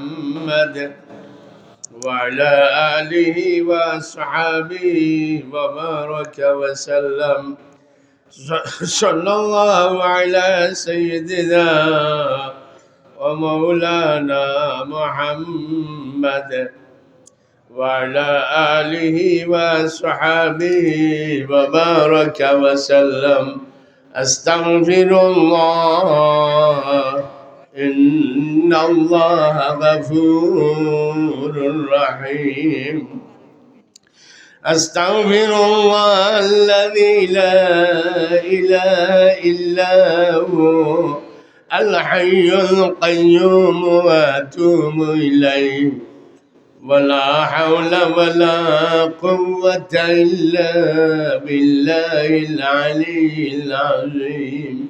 محمد وعلى آله وأصحابه وبارك وسلم. صلى الله على سيدنا ومولانا محمد وعلى آله وصحبه وبارك وسلم. أستغفر الله إن الله غفور رحيم. أستغفر الله الذي لا إله إلا هو الحي القيوم وأتوب إليه. ولا حول ولا قوة إلا بالله العلي العظيم.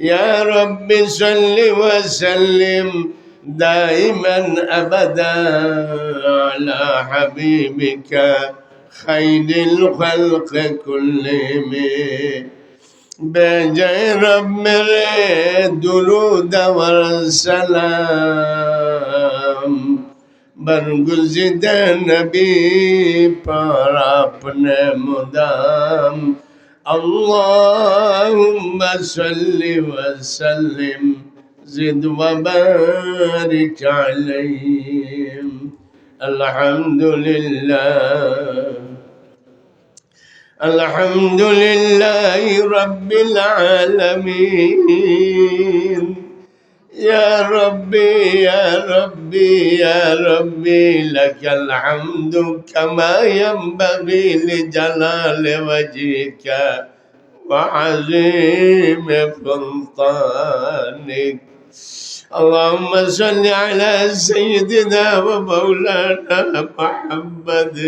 يا رب صل وسلم دائما أبدا على حبيبك خير الخلق كلهم. بجاي رب درود والسلام برگزید نبی پر اپنے مدام. اللهم صل وسلم زد وبارك عليهم. الحمد لله الحمد لله رب العالمين. يا ربي يا ربي يا ربي لك الحمد كما ينبغي لجلال وجهك وعظيم سلطانك. اللهم صل على سيدنا ومولانا محمد.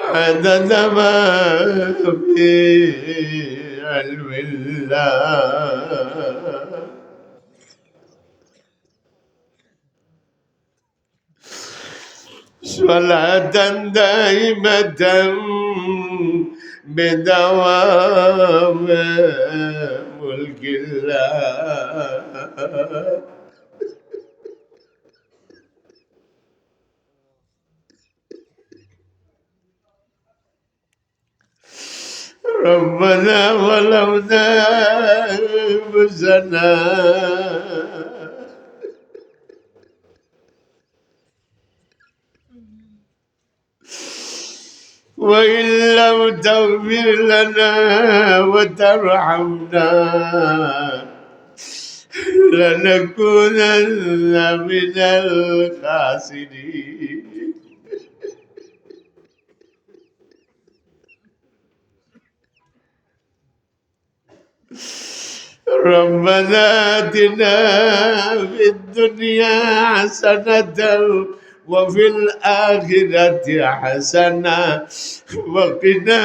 عدد ما في علم الله صلاة دائمة بدوام ملك الله. ربنا ظلمنا أنفسنا. وإن لم تغفر لنا وترحمنا لنكونن من الخاسرين. ربنا آتنا في الدنيا حسنة وفي الآخرة حسنة وقنا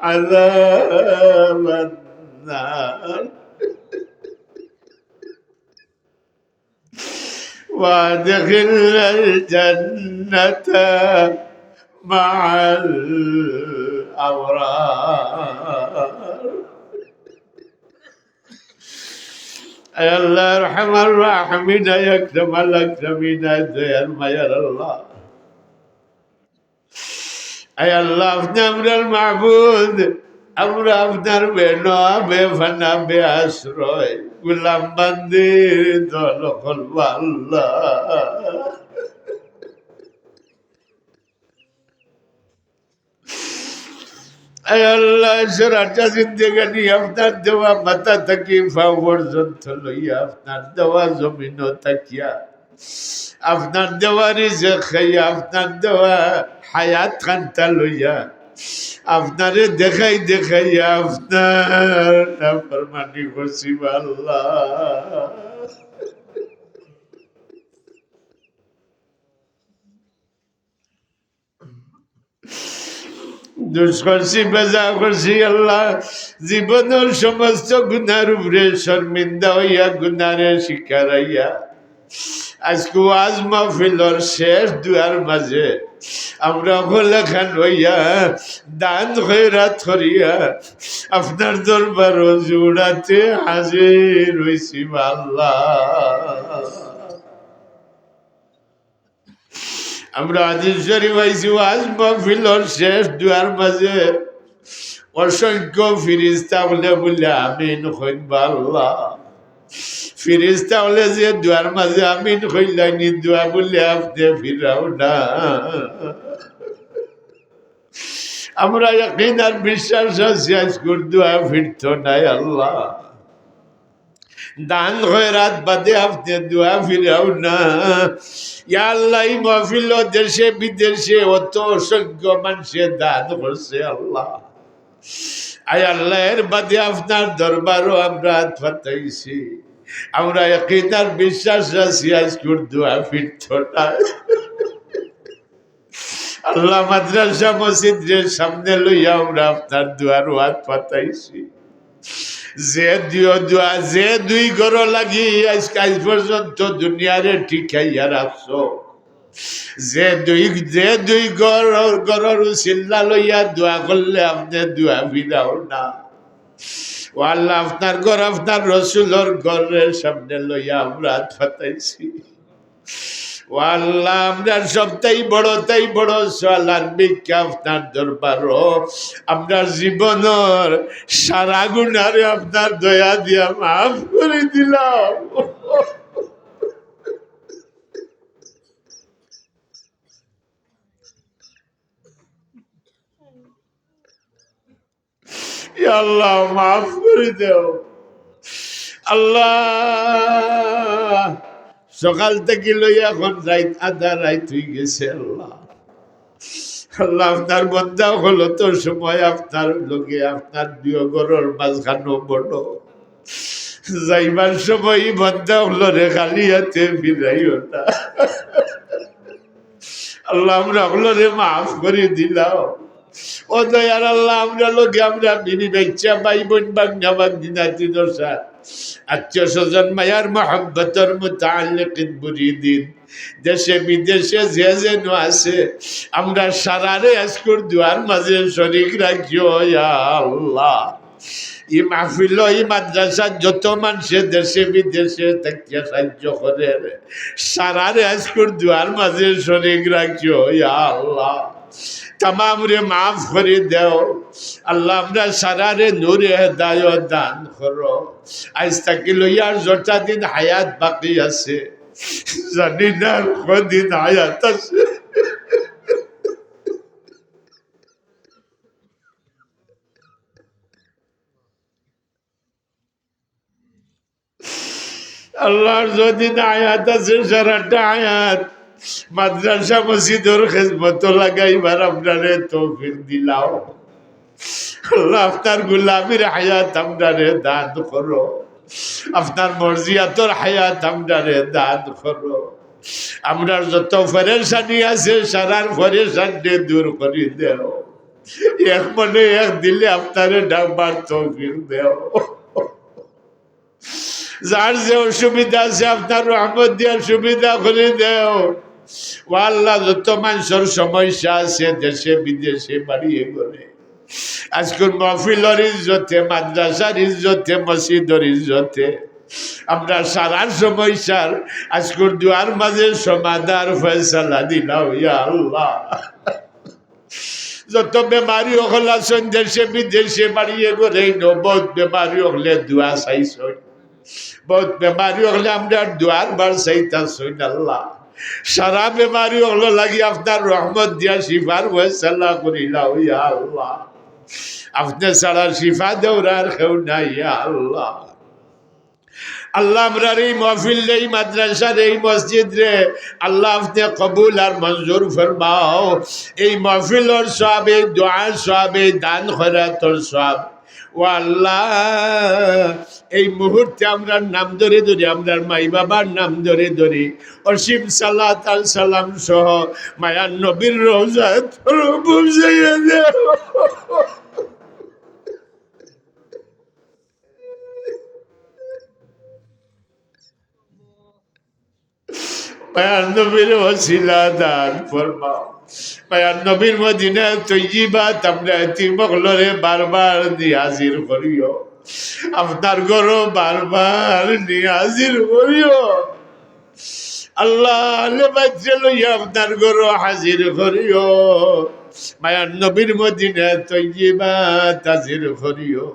عذاب النار. وادخلنا الجنة مع الأبرار. الله يرحم الراحمين يكتم الاكتمين الدين ما يرى الله اي الله افنى من المعبود أمر افنى بنا بفنا باسرائي غلام بندير دول قلب الله আল্লাহ, সারাটা জিন্দেগানি আপনার দেওয়া মাথা থাকি পর্যন্ত লইয়া আপনার দেওয়া জমিন তাকিয়া আপনার দেওয়া রিজে খাইয়া, আপনার দেওয়া হায়াত খান্তা লইয়া, আপনারে দেখাই দেখাইয়া আপনার ফরমানি করছি আল্লাহ। দুষ করছি বেজা করছি আল্লাহ। জীবনের সমস্ত গুনার উপরে শর্মিন্দা হইয়া গুনারে শিকার হইয়া আজকে আজ মাহফিলর শেষ দুয়ার মাঝে আমরা লেখান হইয়া দান খৈরাত করিয়া আপনার দরবার জোড়াতে হাজির হইছি আল্লাহ আমরা আজিজ শরীফ আজ মাহফিলর শেষ দুয়ার মাঝে অসংখ্য ফিরিস্তা বলে বলে আমিন হইবা আল্লাহ। ফিরিস্তা হলে যে, দুয়ার মাঝে আমিন হইলাইনি। দোয়া বলে আপনি ফিরাও না। আমরা একদিন আর বিশ্বাস আছি, আজকুর দোয়া ফিরত নাই, আল্লাহ। দান হয়ে রাত বাদে আপনি দোয়া ফিরাও না। আল্লাহ মহফিল দেশে, বিদেশে অত অসংখ্য মানুষে দান করছে আল্লাহ। আয় আল্লাহর বাদে আপনার দরবারও আমরা ফাতাইছি আমরা একইটার বিশ্বাস রাখছি, আজকুর দোয়া ফিরত না আল্লাহ মাদ্রাসা মসজিদের সামনে লইয়া আমরা আপনার দুয়ার ওয়াত পাতাইছি যে দিও দোয়া, যে দুই ঘর লাগি আজ কাজ পর্যন্ত দুনিয়ারে ঠিকাইয়া রাখছো। যে দুই যে দুই ঘর, ঘরের চিল্লা লইয়া দোয়া করলে আপনি দোয়া বিদাও না। ও আল্লাহ আপনার ঘর, আপনার রসুলর ঘরের সামনে লইয়া আমরা ফাতাইছি ও আল্লাহ আমরা সবটাই বড়, তাই বড় সোয়ালার ভিক্ষা আপনার দরবার আমরা জীবনের সারা গুণারে আপনার দয়া দিয়া মাফ করে দিলাম। আল্লাহ, মাফ করে দেও। আল্লাহ। সকাল থেকে লইয়া এখন রাইত আধা রাইত হয়ে গেছে, আল্লাহ। আল্লাহ আপনার বন্ধা হলো তো সময় আপনার লোকে, আপনার দুই গরর মাঝখানো বড়। যাইবার সময় বন্ধা হলো রে, খালি হাতে ফিরাইও না। আল্লাহ আমরা হলো রে, মাফ করে দিলাম। ও আল্লাহ আমরা লোকে আমরা বিবি বেচ্চা ভাই বাংলা বাগদিনাতি দশা আত্মীয় স্বজন মায়ার মহব্বতর মুতাল্লিকিন মুরিদিন দেশে বিদেশে যে যেন আছে আমরা সারারে আজকুর দুয়ার মাঝে শরিক রাখিও আল্লাহ ই মাহফিল ই মাদ্রাসা যত মানুষে দেশে বিদেশে থাকিয়া সাহায্য করে সারারে আজকুর দুয়ার মাঝে শরিক রাখিও আল্লাহ তামাম মাফ করে দেও। আল্লাহ, আমরা সারারে নূরে হেদায়ত দান করো। আজ তাকে লইয়ার যটা দিন হায়াত বাকি আছে। জানি না কদিন হায়াত আছে। আল্লাহর যদি আয়াত আছে, সারাটা আয়াত মাদ্রাসা মসজিদর খেজমত লাগাইবার আপনারে তৌফিক দিলাও আপনার গুলামির হায়াত আমরারে দান করো। আপনার মর্জিয়াতর হায়াত আমরারে দান করো। আমরা যত ফরেশানি আছে, সারার ফরেশানি দূর করে দেও। এক মনে এক দিলে আপনারে ডাকবার তৌফিক দেও। যার যে অসুবিধা আছে, আপনার রহমত দেওয়ার সুবিধা করে দেও। ও আল্লাহ যত মানুষের সমস্যা আছে, দেশে, বিদেশে, বাড়িয়ে করে আজকের মহফিলর ইজ্জতে, মাদ্রাসার ইজ্জতে, মসজিদর ইজ্জতে। আমরা সারার সমস্যার আজকের দুয়ার মাঝে সমাধার ফয়সালা দিলাম, ইয়া আল্লাহ। যত বেমারি হল আছেন, দেশে, বিদেশে, বাড়িয়ে করে বহুত বেমারি হলে দোয়া চাইছই বহুত বেমারি হলে আমরা দুয়ার বার চাইতাছই আল্লাহ। সারা বেমারি হলো লাগি আপনার রহমত দিয়া শিফার ফয়সালা করিলাম ইয়া আল্লাহ। আপনি ছাড়া শিফা দেওরার কেউ নাই, ইয়া আল্লাহ। আল্লাহ আমরার এই মহফিল এই মাদ্রাসার এই মসজিদ রে, আল্লাহ আপনি কবুল আর মঞ্জুর ফরমাও। এই মহফিলর সব, এই দোয়ার সব, এই দান খরাতর সব। ও আল্লাহ এই মুহূর্তে আমরা নাম ধরে ধরি আমরা মাই বাবার নাম ধরে ধরি, অসীম সাল্লাহ তাল সালাম সহ মায়ার নবীর রোজা বুঝাইয়া নবীর ওসিলা দান ফরমাও। মায়ার নবীর মদিনা তৈজিবা তোমরা বারবার নিয়াজির করিও। আপনার গরো বারবার নিয়াজির করিও। আল্লাহ লইয়া আপনার গরো হাজির করিও। মায়ার নবীর করিও।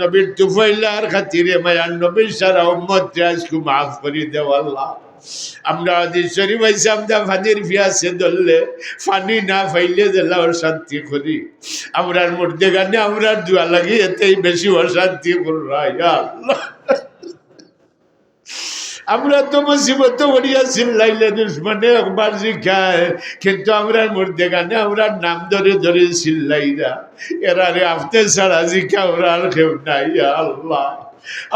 নবীর তুফাইলার খাতিরে মায়ার নবীর সারা উম্মত আজকে মাফ করে দেও আমরা পাইছি, আমরা ধরলে না করি। আমরার মধ্যে গানে এতেই বেশি আমরা তো মুসিবত করিয়া চিল্লাইলে দুশ্মনে একবার শিখায় কিন্তু আমরা মধ্যে গানে আমরা নাম ধরে ধরে চিল্লাইরা এরা রে আপনি ছাড়া শিখা ওরা আর কেউ নাই আল্লাহ।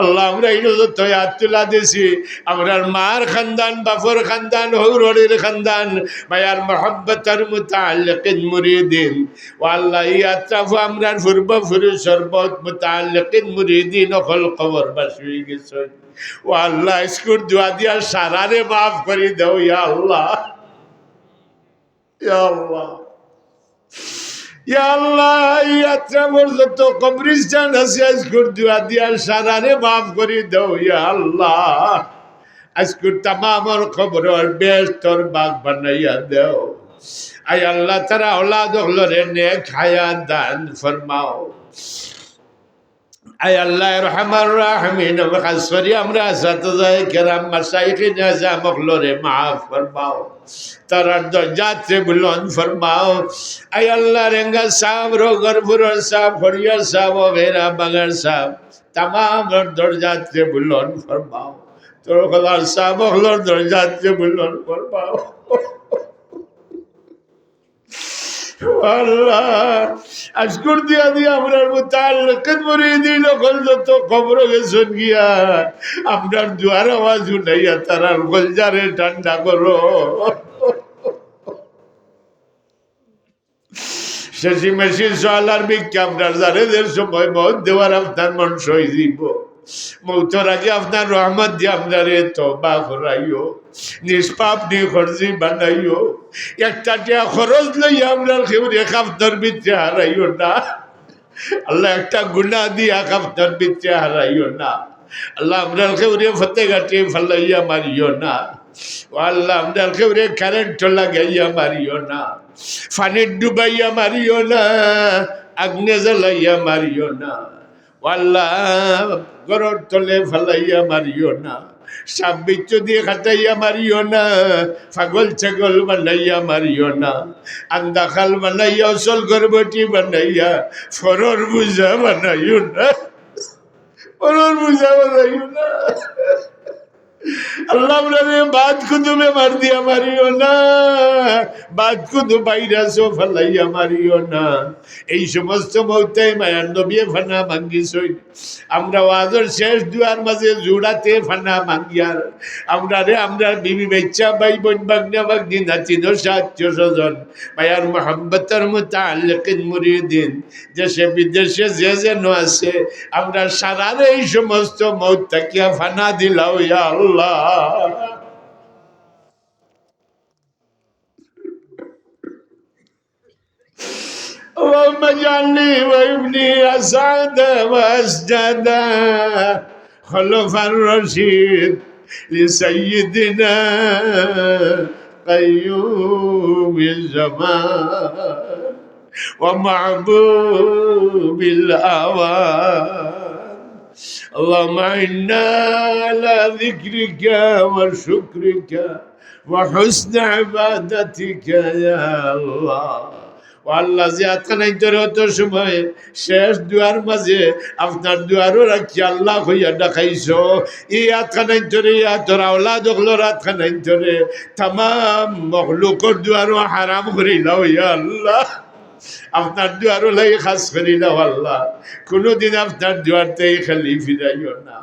আল্লাহ আমরা এই তো তুলা দিছি আমরা মার খানদান বাফর খানদান হৌরের খানদান। মায়ার মহব্বতর মুতাল্লিকিন মুরিদিন। ও আল্লাহ, এই আত্রাফ আমরা পূর্ব পুরুষ সর্বত মুতাল্লিকিন মুরিদিন, অকল খবর বাসুই গেছে। ও আল্লাহ স্কুর দোয়া দিয়া সারারে মাফ করে দাও, ইয়া আল্লাহ। ইয়া আল্লাহ। তোর ওলাদ হলরে নেক খায়া দান ফরমাও। আয় আল্লাহ রহমান রাহমিন খাস করি আমরা সাতজায় কেরাম মাসাইকে নাজা মখলরে, মাফ ফরমাও। তারার দরজাতে বুলন ফরমাও। আয় আল্লাহ রেঙ্গা সাহ রোগর ফুরর সাহ ফরিয়া সাহ ওগেরা বাগার সাহ তামাম দরজাতে বুলন ফরমাও। তোর খোলার সাহ মখলর দরজাতে বুলন ফরমাও। আজকুর দিয়া দিয়া আমরার মুতাল্লাকাত মুরিদিন কল যত খবর গেছেন গিয়া। আপনার দুয়ার আওয়াজ উঠাইয়া তারার গলজারে ঠান্ডা করো। শেষি মেশি সোয়ালার বিজ্ঞা আপনার জারেদের সময় মত দেওয়ার আপনার মন সই দিব। মৌতর আগে আপনার রহমত দিয়ে আপনারে তবা করাইও, নিষ্পাপ নিয়ে খরচি বানাইও। একটা টিয়া খরচ লইয়া আপনার কেউ রেখা আপনার ভিতরে হারাইও না। আল্লাহ একটা গুণা দিয়া আপনার ভিতরে হারাইও না। আল্লাহ আপনার কেউ রে ফতে ঘাটে ফালাইয়া মারিও না। আল্লাহ আপনার কেউ রে কারেন্ট লাগাইয়া মারিও না। ফানির ডুবাইয়া মারিও না। আগ্নে জ্বালাইয়া মারিও না। আল্লাহ গরর তলে ফালাইয়া মারিও না সাপ বিচ্ছ দিয়ে খাটাইয়া মারিও না পাগল ছাগল বানাইয়া মারিও না, আন্দা খাল বানাইয়া, অসল গর্বটি বানাইয়া, ফরর বুঝা বানাইও না, ফরর বুঝা বানাইও না। আল্লাহ বাদ কুদুমে মার দিয়া মারিও না। বাদ কুদু বাইরাসও ফালাইয়া মারিও না। এই সমস্ত মৌতাই মায়ার নবিয়ে ফানা ভাঙ্গি সই আমরা ওয়াজর শেষ দুয়ার মাঝে জোড়াতে ফানা ভাঙ্গিয়ার আমরা রে, আমরা বিবি বেচ্চা ভাই বোন বাগনা বাগনি নাতি আত্মীয় স্বজন। মায়ার মোহাম্মতর মুতাল্লিকিন মুরিদিন। দেশে বিদেশে যে যেন আছে আমরা সারারে এই সমস্ত মৌত তাকিয়া ফানা দিলাও, ইয়া আল্লাহ। اللهم اجعلني وابني أسعد واسجدا خلف الرشيد لسيدنا قيوم الزمان ومعبوب الأوان. اللهم انا على ذكرك وشكرك وحسن عبادتك يا الله আল্লাহ যে আতখানাই ধরে অত সময় শেষ দুয়ার মাঝে আপনার দুয়ারও রাখি আল্লাহ হইয়া ডাকাইছ এই আতখানাই ধরে ইয়া তোরা ওলা দখলোর আতখানাই ধরে তামাম মখলুকর দুয়ারও হারাম করিলাও ইয়া আল্লাহ আপনার দুয়ারও লাগে খাস করিলাও আল্লাহ কোনোদিন আপনার দুয়ারতেই খালি ফিরাইও না।